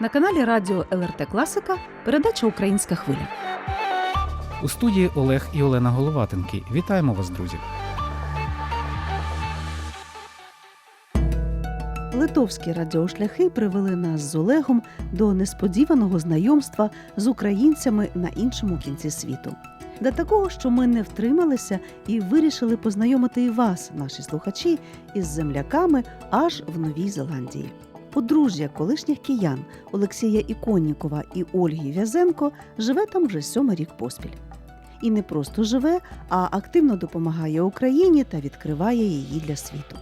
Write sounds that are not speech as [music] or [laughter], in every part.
На каналі Радіо ЛРТ Класика передача Українська хвиля. У студії Олег і Олена Головатенки. Вітаємо вас, друзі! Литовські радіошляхи привели нас з Олегом до несподіваного знайомства з українцями на іншому кінці світу. До такого, що ми не втрималися і вирішили познайомити і вас, наші слухачі, із земляками аж в Новій Зеландії. Подружжя колишніх киян Олексія Іконнікова і Ольги В'язенко живе там вже сьомий рік поспіль. І не просто живе, а активно допомагає Україні та відкриває її для світу.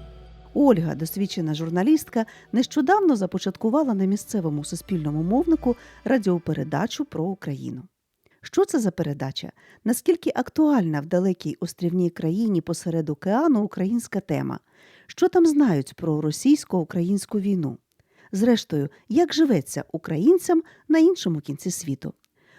Ольга, досвідчена журналістка, нещодавно започаткувала на місцевому суспільному мовнику радіопередачу про Україну. Що це за передача? Наскільки актуальна в далекій острівній країні посеред океану українська тема? Що там знають про російсько-українську війну? Зрештою, як живеться українцям на іншому кінці світу?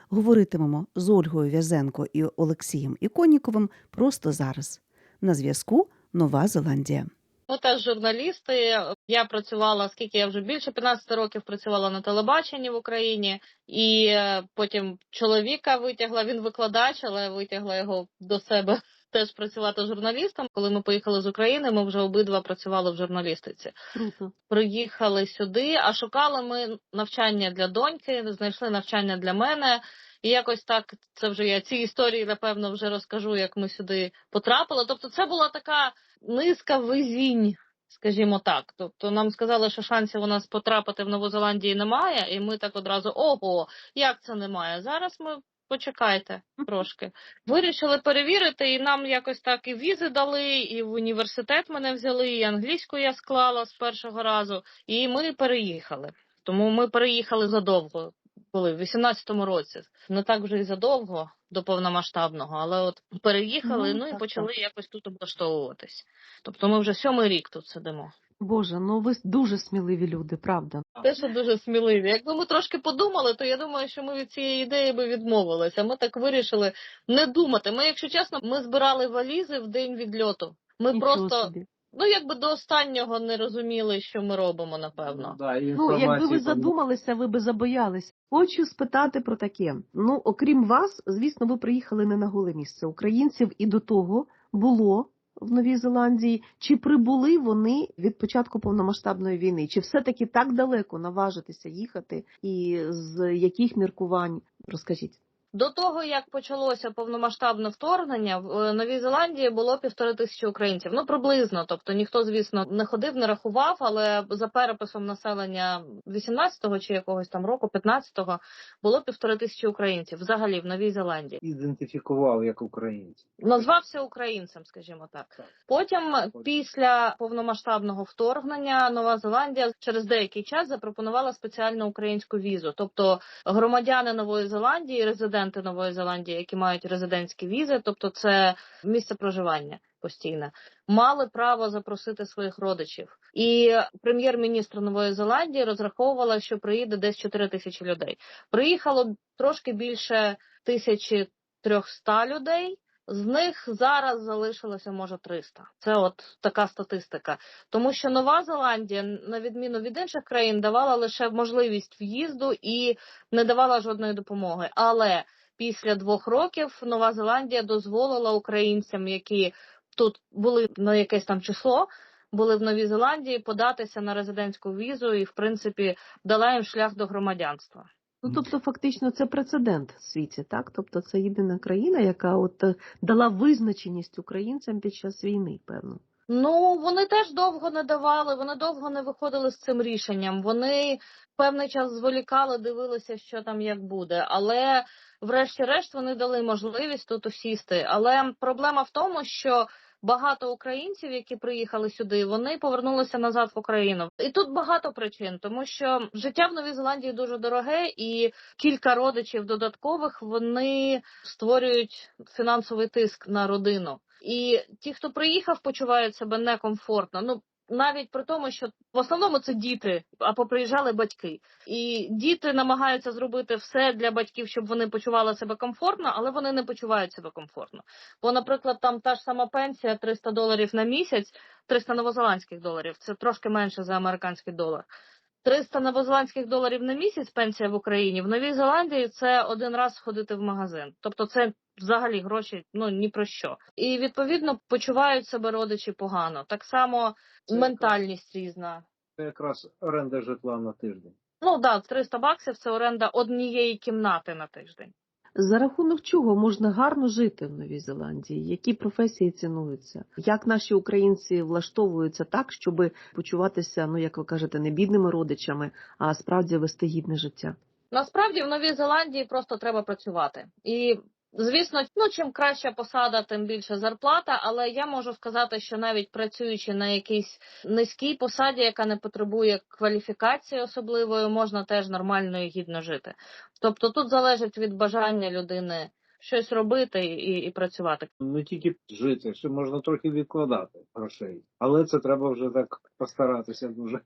Говоритимемо з Ольгою В'язенко і Олексієм Іконіковим просто зараз. На зв'язку Нова Зеландія. Ми теж журналісти. Я працювала скільки я вже більше 15 років працювала на телебаченні в Україні, і е, потім чоловіка витягла. Він викладач, але витягла його до себе теж працювати журналістом. Коли ми поїхали з України, ми вже обидва працювали в журналістиці. Круто. Приїхали сюди, а шукали ми навчання для доньки, знайшли навчання для мене. І якось так це вже я ці історії напевно вже розкажу, як ми сюди потрапили. Тобто, це була така низка везінь, скажімо так. Тобто, нам сказали, що шансів у нас потрапити в Нову Зеландію немає, і ми так одразу ого, як це немає? Зараз ми. Почекайте трошки. Вирішили перевірити, і нам якось так і візи дали, і в університет мене взяли, і англійську я склала з першого разу, і ми переїхали. Тому ми переїхали задовго, коли в 18-му році. Не так вже і задовго до повномасштабного, але от переїхали, Ну, ну, і так, почали якось тут облаштовуватись. Тобто ми вже сьомий рік тут сидимо. Боже, ну ви дуже сміливі люди, правда. Те, що дуже сміливі. Якби ми трошки подумали, то я думаю, що ми від цієї ідеї би відмовилися. Ми так вирішили не думати. Ми, якщо чесно, ми збирали валізи в день відльоту. Ми Нічого просто собі. ну якби до останнього не розуміли, що ми робимо, напевно. Да, Ну, якби ви задумалися, ви би забоялись. Хочу спитати про таке. Ну, окрім вас, звісно, ви приїхали не на голе місце. Українців і до того було в Новій Зеландії. Чи прибули вони від початку повномасштабної війни? Чи все-таки так далеко наважитися їхати? І з яких міркувань? Розкажіть. До того як почалося повномасштабне вторгнення, в е, Новій Зеландії було півтори тисячі українців. Ну приблизно, тобто ніхто, звісно, не ходив, не рахував, але за переписом населення 18-го чи якогось там року, 15-го, було півтори тисячі українців взагалі в Новій Зеландії. ідентифікував як українці. Назвався українцем, скажімо так. Потім, після повномасштабного вторгнення, Нова Зеландія через деякий час запропонувала спеціальну українську візу. Тобто громадяни Нової Зеландії, резиденти Нової Зеландії, які мають резидентські візи, тобто це місце проживання постійне, мали право запросити своїх родичів. І прем'єр-міністр Нової Зеландії розраховувала, що приїде десь 4 тисячі людей. Приїхало трошки більше тисячі 300 людей. З них зараз залишилося може 300. Це от така статистика. Тому що Нова Зеландія, на відміну від інших країн, давала лише можливість в'їзду і не давала жодної допомоги. Але після двох років Нова Зеландія дозволила українцям, які тут були на якесь там число, були в Новій Зеландії, податися на резидентську візу і, в принципі, дала їм шлях до громадянства. Ну, тобто, фактично, це прецедент в світі, так? Тобто, це єдина країна, яка от е, дала визначеність українцям під час війни, певно. Ну, вони теж довго не давали, вони довго не виходили з цим рішенням. Вони певний час зволікали, дивилися, що там як буде. Але, врешті-решт, вони дали можливість тут усісти. Але проблема в тому, що багато українців, які приїхали сюди, вони повернулися назад в Україну. І тут багато причин, тому що життя в Новій Зеландії дуже дороге, і кілька родичів додаткових вони створюють фінансовий тиск на родину. І ті, хто приїхав, почувають себе некомфортно. Ну навіть при тому, що в основному це діти, а поприїжджали батьки, і діти намагаються зробити все для батьків, щоб вони почували себе комфортно, але вони не почувають себе комфортно. Бо, наприклад, там та ж сама пенсія 300 доларів на місяць, 300 новозеландських доларів. Це трошки менше за американський долар. 300 новозеландських доларів на місяць пенсія в Україні. В Новій Зеландії це один раз сходити в магазин. Тобто це взагалі гроші ну ні про що. І відповідно почувають себе родичі погано. Так само Це ментальність різна. Це якраз оренда житла на тиждень. Ну да, 300 баксів це оренда однієї кімнати на тиждень. За рахунок чого можна гарно жити в Новій Зеландії? Які професії цінуються? Як наші українці влаштовуються так, щоб почуватися, ну як ви кажете, не бідними родичами, а справді вести гідне життя? Насправді в Новій Зеландії просто треба працювати. І звісно, ну чим краща посада, тим більше зарплата. Але я можу сказати, що навіть працюючи на якійсь низькій посаді, яка не потребує кваліфікації особливої, можна теж нормально і гідно жити. Тобто тут залежить від бажання людини щось робити і, і працювати. Не тільки жити, ще можна трохи відкладати грошей. Але це треба вже так постаратися дуже.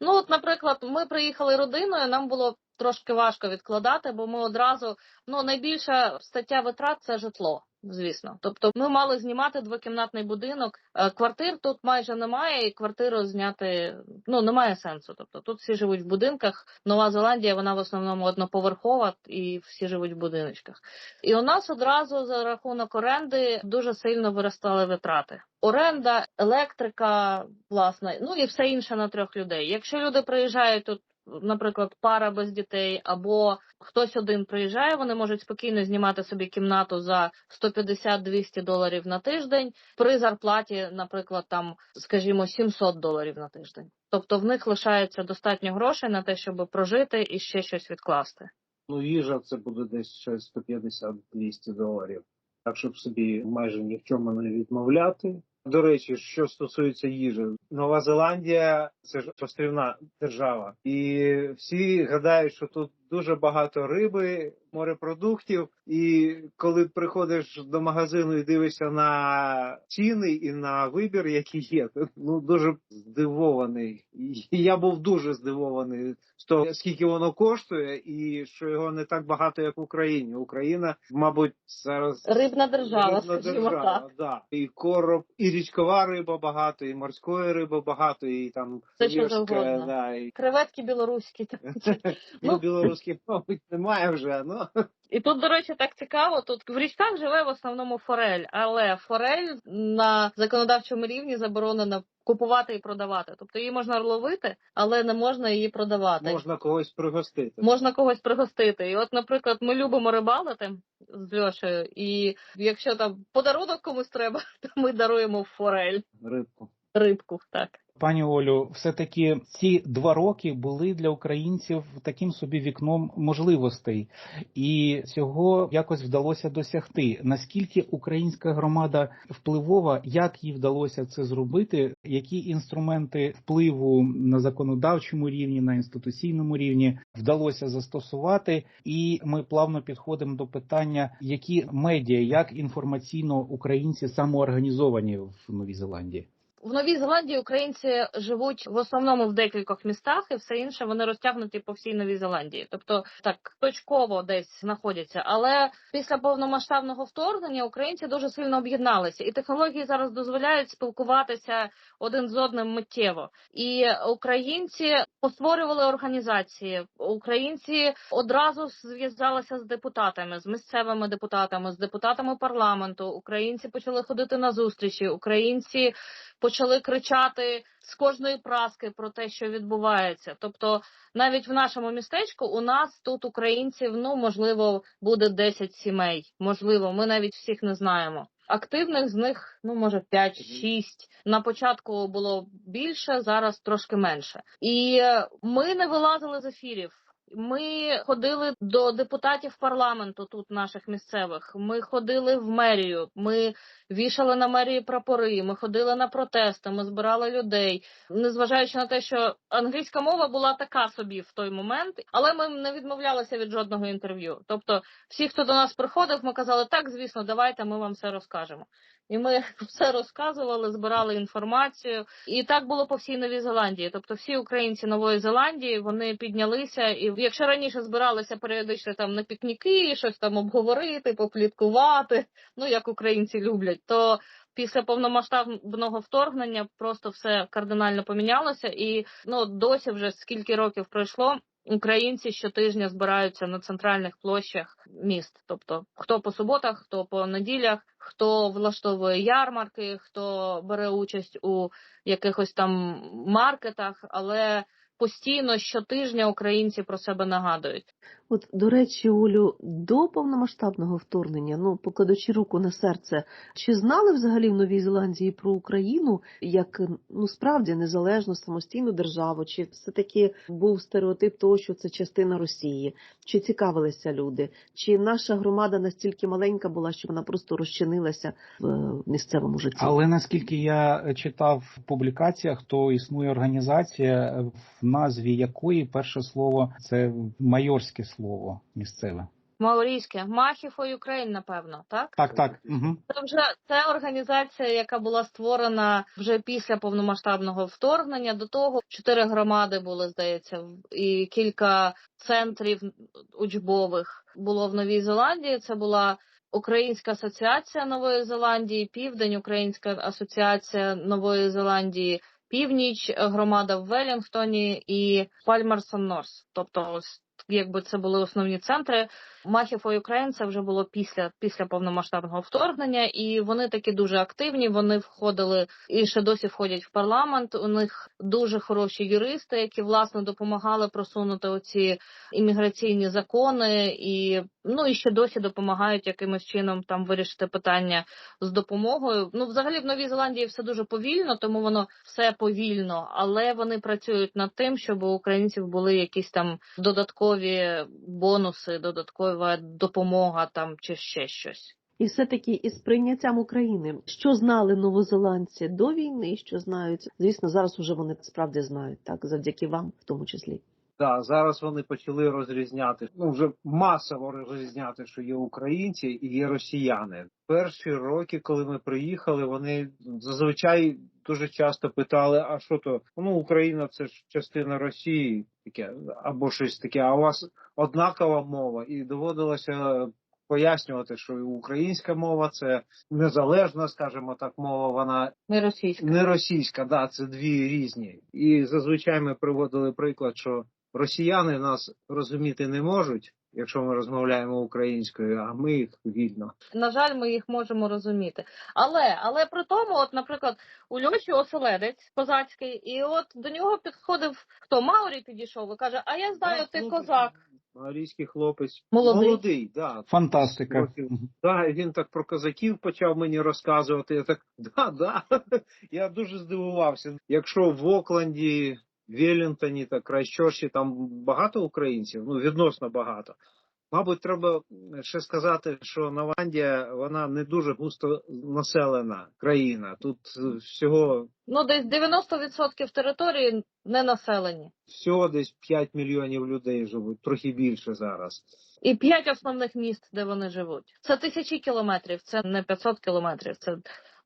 Ну, от, наприклад, ми приїхали родиною, нам було трошки важко відкладати, бо ми одразу ну найбільша стаття витрат це житло. Звісно, тобто ми мали знімати двокімнатний будинок. Е, Квартир тут майже немає, і квартиру зняти ну немає сенсу. Тобто тут всі живуть в будинках. Нова Зеландія, вона в основному одноповерхова, і всі живуть в будиночках. І у нас одразу за рахунок оренди дуже сильно виростали витрати. Оренда, електрика, власне, ну і все інше на трьох людей. Якщо люди приїжджають тут, наприклад, пара без дітей, або хтось один приїжджає, вони можуть спокійно знімати собі кімнату за 150-200 доларів на тиждень при зарплаті, наприклад, там, скажімо, 700 доларів на тиждень. Тобто в них лишається достатньо грошей на те, щоб прожити і ще щось відкласти. Ну, їжа це буде десь ще 150-200 доларів. Так, щоб собі майже ні в чому не відмовляти. До речі, що стосується їжі, Нова Зеландія це ж острівна держава, і всі гадають, що тут дуже багато риби, морепродуктів. І коли приходиш до магазину і дивишся на ціни і на вибір, який є, ну дуже здивований. І я був дуже здивований з того, скільки воно коштує, і що його не так багато, як в Україні. Україна, мабуть, зараз Рибна держава, Рибна держава, так. Да. І короб, і річкова риба багато, і морської риби багато, і там Все, що завгодно. да, і, Креветки білоруські. [laughs] ну, Ну. Білоруських, мабуть, немає вже. Ну І тут, до речі, так цікаво. Тут в річках живе в основному форель, але форель на законодавчому рівні заборонено купувати і продавати. Тобто її можна ловити, але не можна її продавати. можна когось пригостити. Можна когось пригостити. І от, наприклад, ми любимо рибалити з Льошею, і якщо там подарунок комусь треба, [laughs] то ми даруємо форель, Рибку. Рибку. Так. Пані Олю, все-таки ці два роки були для українців таким собі вікном можливостей, і цього якось вдалося досягти. Наскільки українська громада впливова, як їй вдалося це зробити? Які інструменти впливу на законодавчому рівні, на інституційному рівні вдалося застосувати? І ми плавно підходимо до питання, які медіа, як інформаційно українці самоорганізовані в Новій Зеландії. В Новій Зеландії українці живуть в основному в декількох містах, і все інше вони розтягнуті по всій Новій Зеландії. Тобто так точково десь знаходяться. Але після повномасштабного вторгнення українці дуже сильно об'єдналися, і технології зараз дозволяють спілкуватися один з одним миттєво. І українці постворювали організації. Українці одразу зв'язалися з депутатами, з місцевими депутатами, з депутатами парламенту. Українці почали ходити на зустрічі. Українці почали кричати з кожної праски про те, що відбувається. Тобто, навіть в нашому містечку у нас тут українців, ну можливо, буде 10 сімей. Можливо, ми навіть всіх не знаємо. Активних з них, ну може 5-6. На початку було більше, зараз трошки менше. І е, ми не вилазили з ефірів. Ми ходили до депутатів парламенту тут наших місцевих. Ми ходили в мерію. Ми вішали на мерії прапори. Ми ходили на протести. Ми збирали людей. Незважаючи на те, що англійська мова була така собі в той момент, але ми не відмовлялися від жодного інтерв'ю. Тобто, всі, хто до нас приходив, ми казали, так, звісно, давайте ми вам все розкажемо. І ми [laughs] все розказували, збирали інформацію, і так було по всій Новій Зеландії. Тобто, всі українці Нової Зеландії вони піднялися, і якщо раніше збиралися періодично там на пікніки, щось там обговорити, попліткувати, ну як українці люблять, то Після повномасштабного вторгнення просто все кардинально помінялося, і ну досі вже скільки років пройшло. Українці щотижня збираються на центральних площах міст. Тобто, хто по суботах, хто по неділях, хто влаштовує ярмарки, хто бере участь у якихось там маркетах, але постійно щотижня українці про себе нагадують. От, до речі, Олю, до повномасштабного вторгнення, ну, покладучи руку на серце, чи знали взагалі в Новій Зеландії про Україну як ну справді незалежну самостійну державу? Чи все-таки був стереотип того, що це частина Росії? Чи цікавилися люди? Чи наша громада настільки маленька була, що вона просто розчинилася в е, місцевому житті? Але наскільки я читав в публікаціях, то існує організація, в назві якої перше слово це майорське слово місцеве. Маорійське Махі for Ukraine, напевно, так? Так, так. Угу. Це вже це організація, яка була створена вже після повномасштабного вторгнення. До того чотири громади були, здається, і кілька центрів учбових було в Новій Зеландії. Це була Українська асоціація Нової Зеландії, Південь, Українська асоціація Нової Зеландії, Північ, е, громада в Велінгтоні і Пальмерсон Норс. Тобто, ось якби це були основні центри. Махі for Ukraine це вже було після, після повномасштабного вторгнення, і вони такі дуже активні. Вони входили і ще досі входять в парламент. У них дуже хороші юристи, які власне допомагали просунути оці імміграційні закони, і ну і ще досі допомагають якимось чином там вирішити питання з допомогою. Ну, взагалі, в Новій Зеландії все дуже повільно, тому воно все повільно, але вони працюють над тим, щоб у українців були якісь там додаткові бонуси, додаткова допомога там чи ще щось. І все-таки із прийняттям України, що знали новозеландці до війни, що знають, звісно, зараз уже вони справді знають, так, завдяки вам в тому числі. Да, зараз вони почали розрізняти, ну вже масово розрізняти, що є українці і є росіяни. Перші роки, коли ми приїхали, вони зазвичай дуже часто питали: а що то? Ну, Україна це ж частина Росії, таке або щось таке. А у вас однакова мова, і доводилося. Пояснювати, що і українська мова це незалежна, скажімо так, мова. Вона Не російська. не російська, да, це дві різні. І зазвичай ми приводили приклад, що росіяни нас розуміти не можуть, якщо ми розмовляємо українською, а ми їх вільно. На жаль, ми їх можемо розуміти. Але але при тому, от, наприклад, у Льоші оселедець козацький, і от до нього підходив хто Маурі підійшов і каже: А я знаю, ти ну, козак. Марійський хлопець Молодий. молодий да. Фантастика. Да, він так про козаків почав мені розказувати. Я так, да, да. [laughs] Я дуже здивувався. Якщо в Окленді, Велінгтоні та Крайщорші там багато українців, ну відносно багато. Мабуть, треба ще сказати, що Новандія вона не дуже густо населена країна. Тут всього Ну, десь 90% території не населені. всього десь 5 мільйонів людей живуть, трохи більше зараз. І п'ять основних міст, де вони живуть. Це тисячі кілометрів, це не 500 кілометрів. Це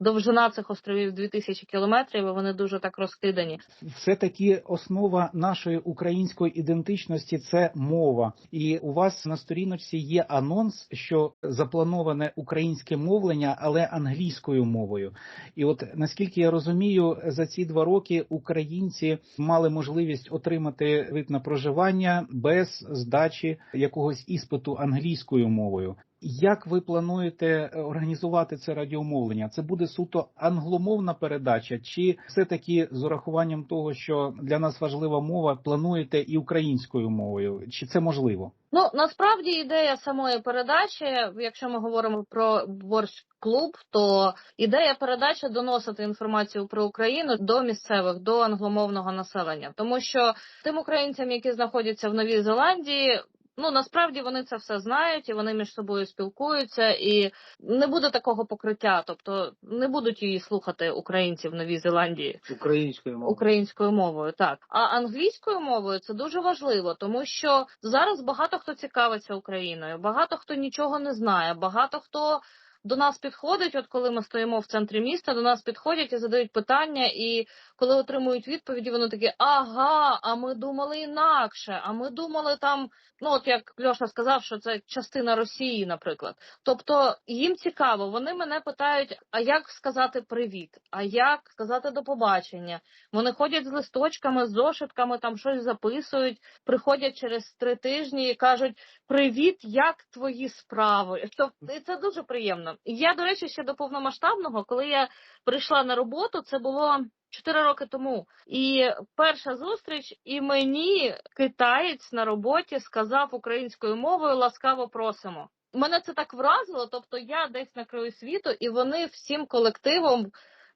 довжина цих островів 2000 кілометрів, і вони дуже так розкидані. все таки основа нашої української ідентичності це мова. І у вас на сторіночці є анонс, що заплановане українське мовлення, але англійською мовою. І от наскільки я розумію, за ці два роки українці мали можливість отримати вид на проживання без здачі якогось іспиту англійською мовою. Як ви плануєте е, організувати це радіомовлення? Це буде суто англомовна передача, чи все таки з урахуванням того, що для нас важлива мова, плануєте і українською мовою? Чи це можливо? Ну насправді ідея самої передачі, якщо ми говоримо про борщ клуб, то ідея передачі доносити інформацію про Україну до місцевих, до англомовного населення, тому що тим українцям, які знаходяться в Новій Зеландії. Ну насправді вони це все знають і вони між собою спілкуються, і не буде такого покриття, тобто не будуть її слухати українці в Новій Зеландії. Українською мовою. українською мовою, так. А англійською мовою це дуже важливо, тому що зараз багато хто цікавиться Україною, багато хто нічого не знає, багато хто до нас підходять, от коли ми стоїмо в центрі міста, до нас підходять і задають питання, і коли отримують відповіді, вони такі, ага, а ми думали інакше, а ми думали там, ну от як Льоша сказав, що це частина Росії, наприклад. Тобто їм цікаво, вони мене питають, а як сказати привіт, а як сказати до побачення. Вони ходять з листочками, з зошитками, там щось записують, приходять через три тижні і кажуть: Привіт, як твої справи? Тобто це дуже приємно. І Я, до речі, ще до повномасштабного, коли я прийшла на роботу, це було. Чотири роки тому, і перша зустріч, і мені китаєць на роботі сказав українською мовою ласкаво просимо. Мене це так вразило. Тобто я десь на краю світу, і вони всім колективом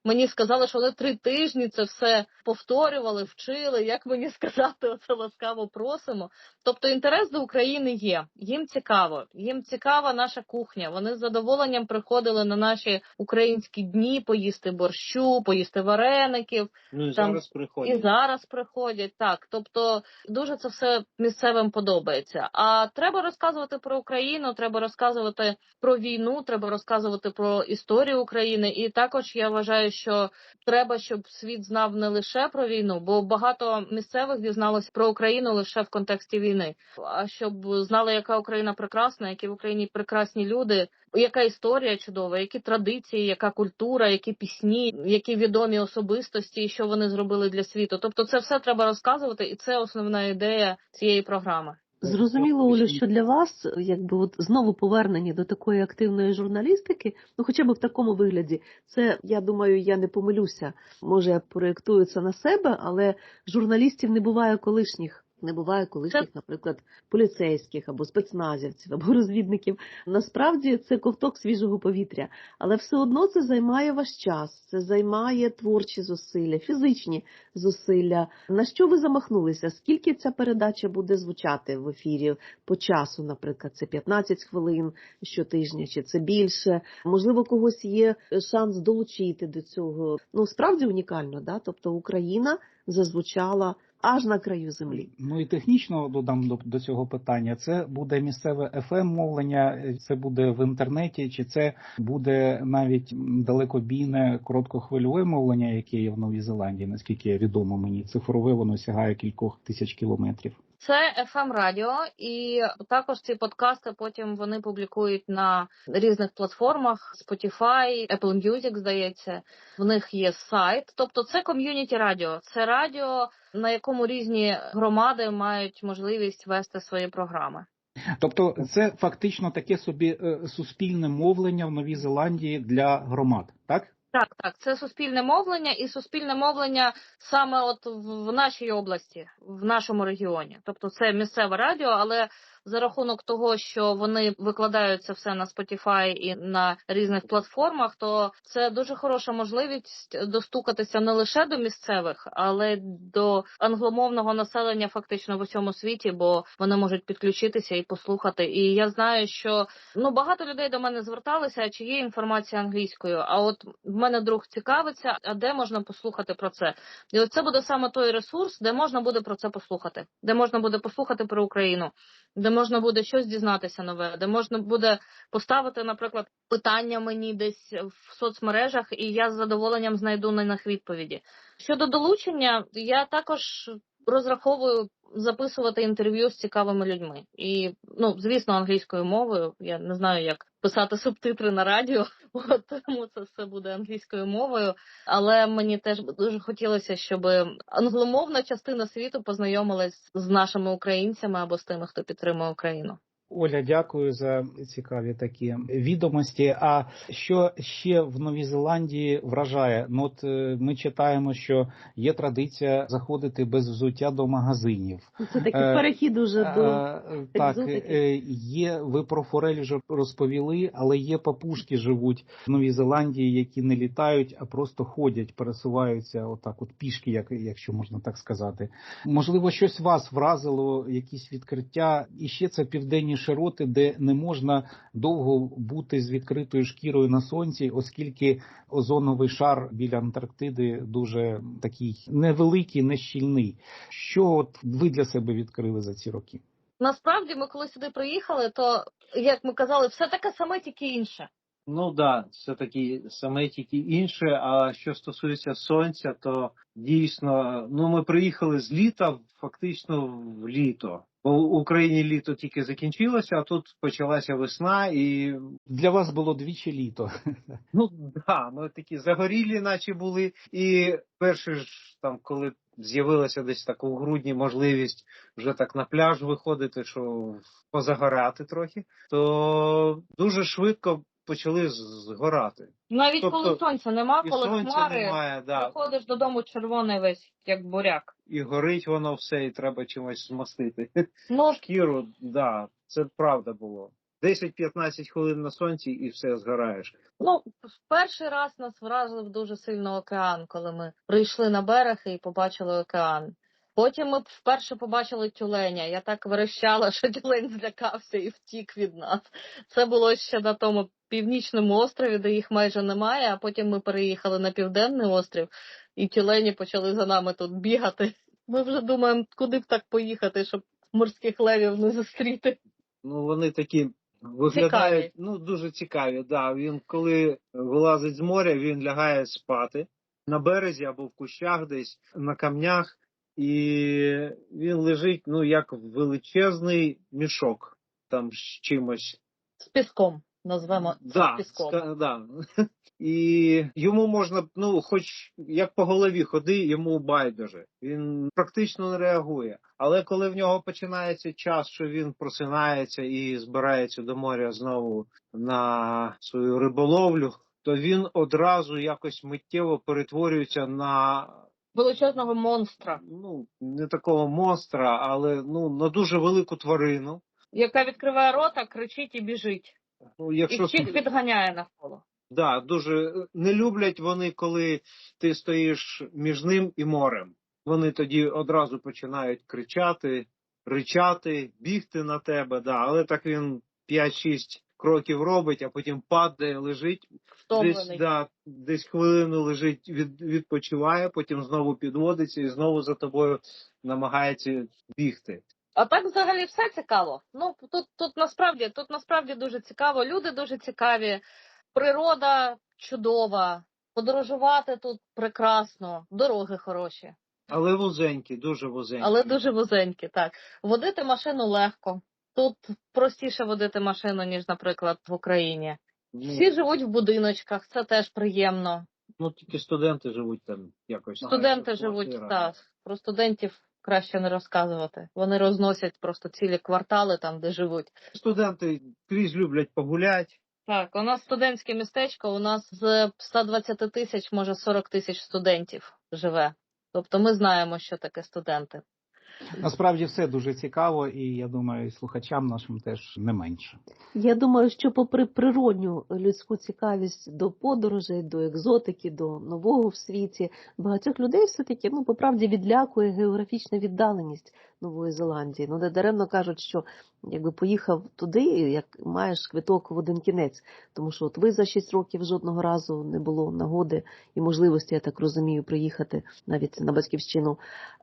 мені сказали, що вони три тижні це все повторювали, вчили. Як мені [laughs] сказати, оце ласкаво просимо. Тобто інтерес до України є. Їм цікаво, їм цікава наша кухня. Вони з задоволенням приходили на наші українські дні поїсти борщу, поїсти вареників. Ну і Там зараз приходять. І зараз приходять так. Тобто дуже це все місцевим подобається. А треба розказувати про Україну, треба розказувати про війну, треба розказувати про історію України. І також я вважаю, що треба, щоб світ знав не лише про війну, бо багато місцевих дізналося про Україну лише в контексті війни. А щоб знали, яка Україна прекрасна, які в Україні прекрасні люди, яка історія чудова, які традиції, яка культура, які пісні, які відомі особистості, що вони зробили для світу. Тобто, це все треба розказувати, і це основна ідея цієї програми. Зрозуміло, Олю, що для вас, якби от знову повернення до такої активної журналістики, ну хоча б в такому вигляді, це я думаю, я не помилюся. Може, я проєктую це на себе, але журналістів не буває колишніх. Не буває колишніх, наприклад, поліцейських або спецназівців, або розвідників. Насправді це ковток свіжого повітря, але все одно це займає ваш час, це займає творчі зусилля, фізичні зусилля. На що ви замахнулися? Скільки ця передача буде звучати в ефірі по часу? Наприклад, це 15 хвилин щотижня, чи це більше? Можливо, когось є шанс долучити до цього. Ну справді унікально, да? Тобто Україна зазвучала аж на краю землі. Ну і технічно додам до, до цього питання. Це буде місцеве fm мовлення, це буде в інтернеті, чи це буде навіть далекобійне короткохвильове мовлення, яке є в Новій Зеландії, наскільки відомо мені. Цифрове воно сягає кількох тисяч кілометрів. Це fm радіо, і також ці подкасти потім вони публікують на різних платформах: Spotify, Apple Music, здається. В них є сайт. Тобто, це ком'юніті радіо. Це радіо, на якому різні громади мають можливість вести свої програми. Тобто, це фактично таке собі е, суспільне мовлення в Новій Зеландії для громад, так? Так, так, це суспільне мовлення і суспільне мовлення саме от в нашій області, в нашому регіоні. Тобто це місцеве радіо, але за рахунок того, що вони викладають це все на Spotify і на різних платформах, то це дуже хороша можливість достукатися не лише до місцевих, але до англомовного населення фактично в усьому світі, бо вони можуть підключитися і послухати. І я знаю, що ну багато людей до мене зверталися, чи є інформація англійською. А от в мене друг цікавиться, а де можна послухати про це? І це буде саме той ресурс, де можна буде про це послухати, де можна буде послухати про Україну, де можна буде щось дізнатися нове, де можна буде поставити, наприклад, питання мені десь в соцмережах, і я з задоволенням знайду на них відповіді. Щодо долучення, я також розраховую записувати інтерв'ю з цікавими людьми, і ну звісно, англійською мовою. Я не знаю, як писати субтитри на радіо, [laughs] тому це все буде англійською мовою. Але мені теж дуже хотілося, щоб англомовна частина світу познайомилась з нашими українцями або з тими, хто підтримує Україну. Оля, дякую за цікаві такі відомості. А що ще в Новій Зеландії вражає? Ну от е, ми читаємо, що є традиція заходити без взуття до магазинів. Це такий Е, перехід уже до Е, Так, е, є, ви про форель вже розповіли, але є папушки живуть в Новій Зеландії, які не літають, а просто ходять, пересуваються отак, от пішки, як, якщо можна так сказати. Можливо, щось вас вразило, якісь відкриття, і ще це південні широти, де не можна довго бути з відкритою шкірою на сонці, оскільки озоновий шар біля Антарктиди дуже такий невеликий, нещільний. Що от ви для себе відкрили за ці роки? Насправді, ми коли сюди приїхали, то як ми казали, все таке саме, тільки інше. Ну да, все таки саме тільки інше. А що стосується сонця, то дійсно, ну ми приїхали з літа, фактично в літо. Бо в Україні літо тільки закінчилося, а тут почалася весна, і Для вас було двічі літо. ну да, ми такі загорілі, наче були. І перше ж там, коли з'явилася десь так у грудні можливість вже так на пляж виходити, що позагорати трохи, то дуже швидко почали згорати. Навіть Тобто, коли сонця нема, І коли сонця хмари, немає, да. приходиш додому червоний весь, як буряк. і горить воно все, і треба чимось змастити. Ну, Шкіру, да, це правда було. 10-15 хвилин на сонці і все згораєш. Ну, в перший раз нас вразив дуже сильно океан, коли ми прийшли на берег і побачили океан. Потім ми вперше побачили тюленя. Я так верещала, [laughs] що тюлень злякався і втік від нас. Це було ще на тому північному острові, де їх майже немає. А потім ми переїхали на південний острів, і тюлені почали за нами тут бігати. Ми вже думаємо, куди б так поїхати, щоб морських левів не зустріти. Ну вони такі виглядають Цікаві. ну дуже цікаві. Да. Він коли вилазить з моря, він лягає спати на березі або в кущах, десь на камнях, і він лежить ну як величезний мішок там з чимось. З піском назвемо це Да, піском. ска- да. [laughs] І йому можна, ну, хоч як по голові ходи, йому байдуже. Він практично не реагує. Але коли в нього починається час, що він просинається і збирається до моря знову на свою риболовлю, то він одразу якось миттєво перетворюється на величезного монстра, ну не такого монстра, але ну на дуже велику тварину. яка відкриває рота, кричить і біжить. Ну, І якщо всіх відганяє навколо. Да, дуже е, не люблять вони, коли ти стоїш між ним і морем. Вони тоді одразу починають кричати, ричати, бігти на тебе. Да, але так він 5-6 кроків робить, а потім падає, лежить десь, да, десь хвилину лежить, від, відпочиває, потім знову підводиться і знову за тобою намагається бігти. А так взагалі все цікаво. Ну тут, тут насправді тут насправді дуже цікаво. Люди дуже цікаві, природа чудова, подорожувати тут прекрасно, дороги хороші, Але вузенькі, дуже вузенькі. але дуже вузенькі. Так водити машину легко. Тут простіше водити машину ніж, наприклад, в Україні. Ну, Всі живуть в будиночках, це теж приємно. ну тільки студенти живуть там якось. Студенти живуть так. Про студентів краще не розказувати. Вони розносять просто цілі квартали там, де живуть. Студенти крізь люблять погуляти. Так, у нас студентське містечко. У нас з 120 тисяч, може 40 тисяч студентів живе. Тобто ми знаємо, що таке студенти. Насправді все дуже цікаво, і я думаю, і слухачам нашим теж не менше. Я думаю, що попри природню людську цікавість до подорожей, до екзотики, до нового в світі, багатьох людей все-таки ну, по правді відлякує географічна віддаленість Нової Зеландії. Ну, не даремно кажуть, що якби поїхав туди, як маєш квиток в один кінець. Тому що от ви за 6 років жодного разу не було нагоди і можливості, я так розумію, приїхати навіть на батьківщину.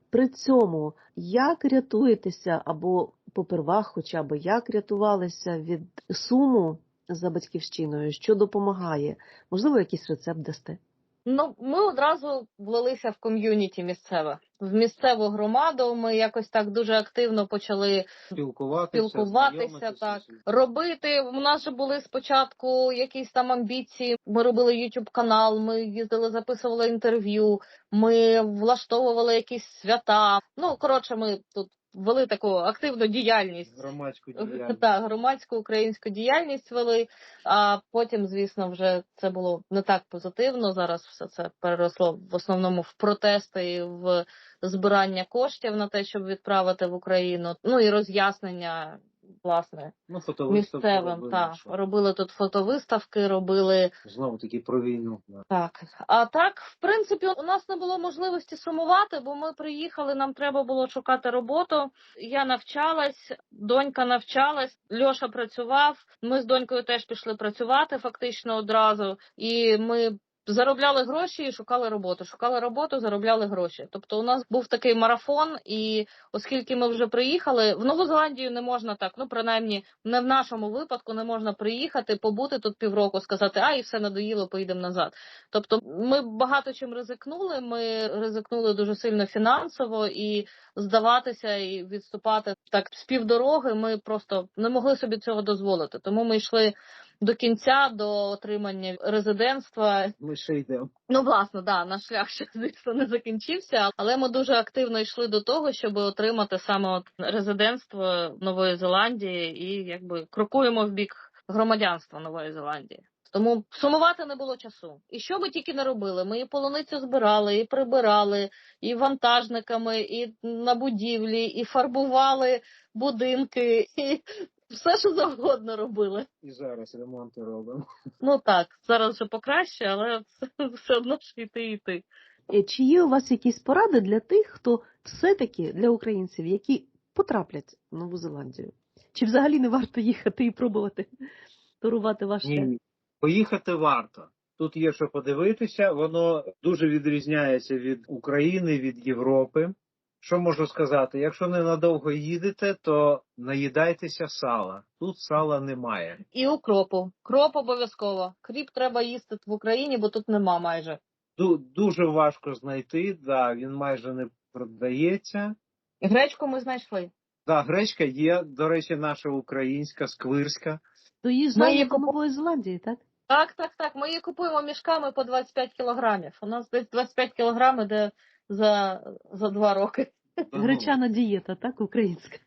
При цьому як рятуєтеся або попервах, хоча б як рятувалися від суму за батьківщиною, що допомагає? Можливо, якийсь рецепт дасте? Ну, ми одразу влилися в ком'юніті місцеве, в місцеву громаду. Ми якось так дуже активно почали Спілкуватися, спілкуватися, так робити. У нас же були спочатку якісь там амбіції. Ми робили youtube канал, ми їздили, записували інтерв'ю, ми влаштовували якісь свята. Ну коротше, ми тут вели таку активну діяльність. Громадську діяльність. Так, громадську українську діяльність вели, а потім, звісно, вже це було не так позитивно. Зараз все це переросло в основному в протести і в збирання коштів на те, щоб відправити в Україну. Ну і роз'яснення власне Ну, місцевим. робили, Так, робили тут фотовиставки, робили Знову таки про війну. так. А так, в принципі, у нас не було можливості сумувати, бо ми приїхали, нам треба було шукати роботу. Я навчалась, донька навчалась, Льоша працював. Ми з донькою теж пішли працювати фактично одразу, і ми. Заробляли гроші і шукали роботу. Шукали роботу, заробляли гроші. Тобто, у нас був такий марафон, і оскільки ми вже приїхали, в Нову Зеландію не можна так. Ну принаймні, не в нашому випадку не можна приїхати, побути тут півроку, сказати, а і все надоїло, поїдемо назад. Тобто, ми багато чим ризикнули. Ми ризикнули дуже сильно фінансово і здаватися і відступати так з півдороги. Ми просто не могли собі цього дозволити. Тому ми йшли до кінця до отримання резидентства. Ми ще йдемо. Ну, власне, да, наш шлях ще звісно не закінчився, але ми дуже активно йшли до того, щоб отримати саме от резидентство Нової Зеландії, і якби крокуємо в бік громадянства Нової Зеландії. Тому сумувати не було часу. І що ми тільки не робили? Ми і полуницю збирали, і прибирали, і вантажниками, і на будівлі, і фарбували будинки, і все, що завгодно робили. І зараз ремонти робимо. Ну так, зараз вже покраще, але все одно ж йти і йти. Е, Чи є у вас якісь поради для тих, хто все-таки для українців, які потраплять в Нову Зеландію? Чи взагалі не варто їхати і пробувати турувати ваш? Ні, поїхати варто. Тут є що подивитися, воно дуже відрізняється від України, від Європи. Що можу сказати? Якщо ненадовго їдете, то наїдайтеся сала. Тут сала немає. І укропу. Кроп обов'язково. Кріп треба їсти в Україні, бо тут нема майже. Ду- Дуже важко знайти, да, він майже не продається. Гречку ми знайшли. Да, гречка є, до речі, наша українська, сквирська. Доїжджаємо її до купу- Нової Зеландії, так? Так, так, так. Ми її купуємо мішками по 25 кілограмів. У нас десь 25 кілограм іде за, за два роки. Гречана дієта, так, українська.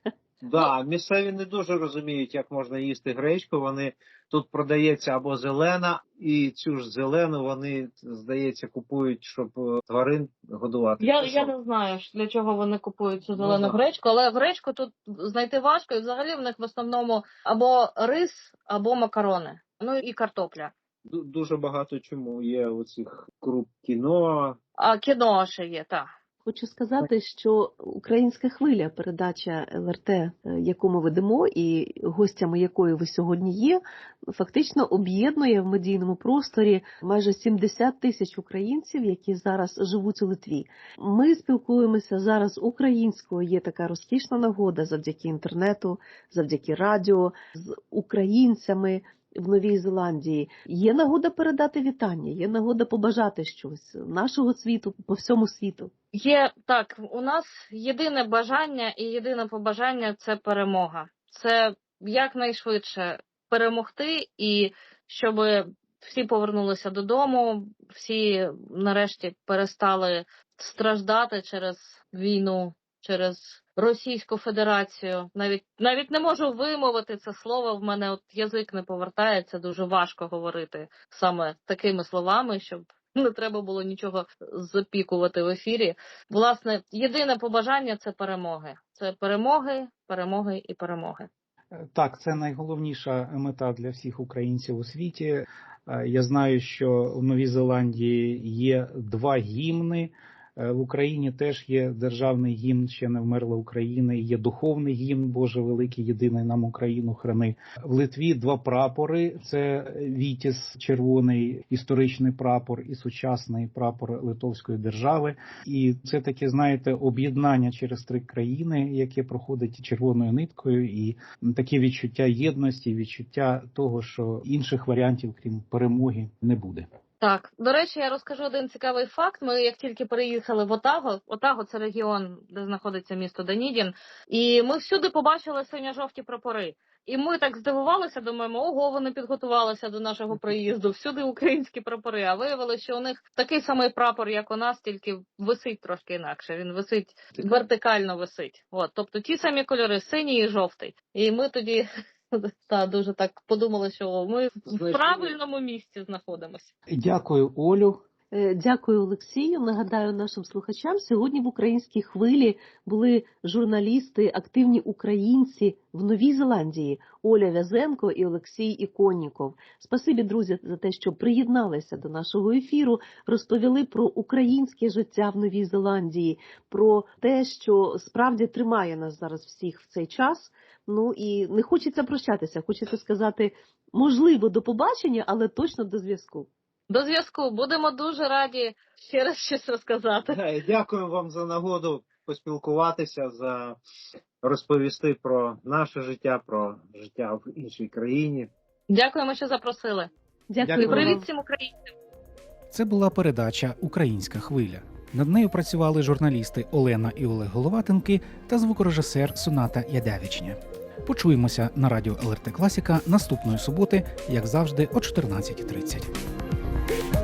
Да, місцеві не дуже розуміють, як можна їсти гречку. Вони тут продається або зелена, і цю ж зелену вони, здається, купують, щоб е, тварин годувати. Я, я не знаю, для чого вони купують цю зелену Ну, гречку, але гречку тут знайти важко, і взагалі в них в основному або рис, або макарони. Ну і картопля. Ду- Дуже багато чому є оцих круп кіно. А кіно ще є, так. Хочу сказати, що українська хвиля, передача ЛРТ, е, яку ми ведемо, і гостями якої ви сьогодні є, фактично об'єднує в медійному просторі майже 70 тисяч українців, які зараз живуть у Литві. Ми спілкуємося зараз українською. Є така розкішна нагода завдяки інтернету, завдяки радіо з українцями. В Новій Зеландії є нагода передати вітання, є нагода побажати щось нашого світу по всьому світу. Є так, у нас єдине бажання і єдине побажання це перемога. Це якнайшвидше перемогти і щоб всі повернулися додому, всі нарешті перестали страждати через війну, через Російську Федерацію. Навіть навіть не можу вимовити це слово. В мене от язик не повертається. Дуже важко говорити саме такими словами, щоб не треба було нічого запікувати в ефірі. Власне, єдине побажання це перемоги. Це перемоги, перемоги і перемоги. Так, це найголовніша мета для всіх українців у світі. Е, Я знаю, що в Новій Зеландії є два гімни. Е, В Україні теж є державний гімн, ще не вмерла Україна. Є духовний гімн, Боже великий, єдиний нам Україну храни. В Литві два прапори: це Вітіс, червоний історичний прапор і сучасний прапор Литовської держави. І це таке, знаєте, об'єднання через три країни, яке проходить червоною ниткою, і таке відчуття єдності, відчуття того, що інших варіантів, крім перемоги, не буде. Так, до речі, я розкажу один цікавий факт. Ми як тільки переїхали в Отаго, Отаго це регіон, де знаходиться місто Данідін, і ми всюди побачили синьо-жовті прапори. І ми так здивувалися, думаємо, ого, вони підготувалися до нашого приїзду. Всюди українські прапори. А виявилося, що у них такий самий прапор, як у нас, тільки висить трошки інакше. Він висить вертикально висить. От, тобто ті самі кольори, синій і жовтий. І ми тоді [laughs] та дуже так подумали, що ми в правильному місці знаходимося. Дякую, Олю. Е, Дякую, Олексію. Нагадаю нашим слухачам, сьогодні в українській хвилі були журналісти, активні українці в Новій Зеландії Оля Вязенко і Олексій Іконніков. Спасибі, друзі, за те, що приєдналися до нашого ефіру, розповіли про українське життя в Новій Зеландії, про те, що справді тримає нас зараз всіх в цей час. Ну і не хочеться прощатися, хочеться сказати, можливо, до побачення, але точно до зв'язку. До зв'язку будемо дуже раді ще раз щось розказати. Е, Дякую вам за нагоду поспілкуватися, за розповісти про наше життя, про життя в іншій країні. Дякуємо, що запросили. Дякую. Дякую. привіт всім українцям. Це була передача Українська хвиля. Над нею працювали журналісти Олена і Олег Головатенки та звукорежисер Суната Ядявічня. Почуємося на радіо ЛРТ Класіка наступної суботи, як завжди, о 14.30.